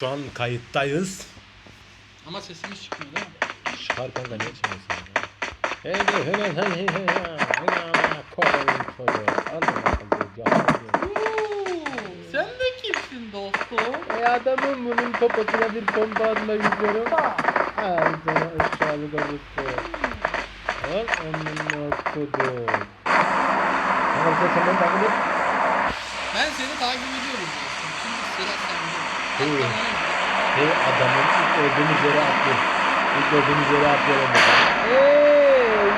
Şu an kayıttayız. Ama sesimiz çıkmıyor değil mi? Çıkar kanka ne çıkmasın ya. Hey hey hey hey hey hey hey hey Koyalım çocuğu. Allah Allah. Oo, sen de kimsin dostum? E adamın bunun poposuna bir pompa atmak istiyorum. Ay sana aşağılık arısı. Al onun kodu. Kanka sen beni takip et. Ben seni takip ediyorum dostum. Şimdi sıra sende. Oo. Atlamanı Hey adamın ilk öldüğümüz yere atlıyor. İlk öldüğümüz yere atlayalım bakalım. Hey!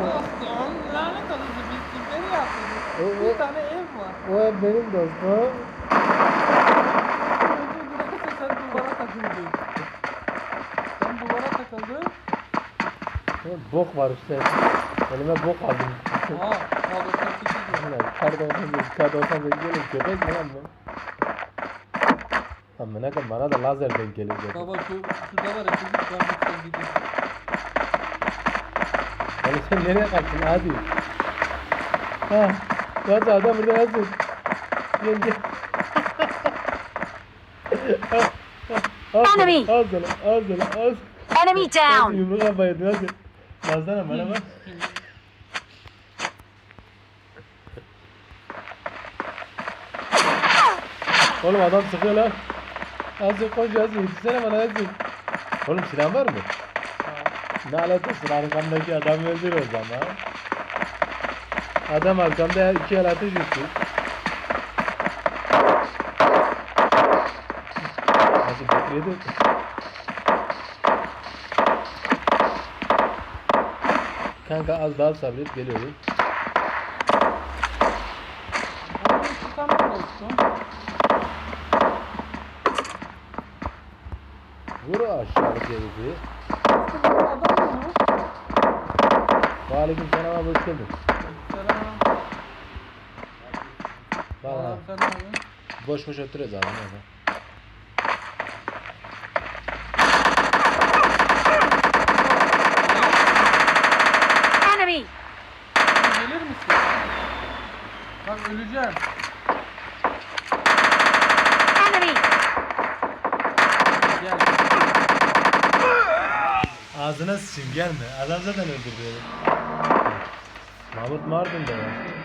Dostum lanet olası biz nereye atladık? Oo. Bir tane ev var. O ev benim dostum. Duvara takıldın. Sen duvara takıldın. Bok var işte. Elime bok aldım. Aa, aa 98 var. Ulan kar 98, kar 98 gelin köpek mi lan bu? Amına koyayım bana da lazer denk gelir dedi. Baba şu, şurada var ya çocuk ben bir gidiyorum. Oğlum sen nereye kaçtın hadi. Ha, nasıl adam burada nasıl? Gel gel. Ha, ha, al sana, Enemy. Al sana, al sana, al. Enemy down! yumruk kafayı nasıl? Baksana bana bak. Oğlum adam sıkıyor lan. Azıcık koş yazıyor. Yetişsene bana yazıyor. Oğlum silah var mı? Ne alakası var? Arkamdaki adam öldür o zaman. Adam arkamda iki el ateş etti. Bekledi? Kanka az daha sabret geliyorum. Vur aşağı mı? Aleyküm selam abi hoş geldin. Selam. Boş boş oturuyoruz abi. Ne Enemy! Sen Gelir misin? Bak öleceğim. Enemy! Gel. Ağzına sıçayım gelme. Adam zaten öldürdü. Mahmut Mardin'de ya.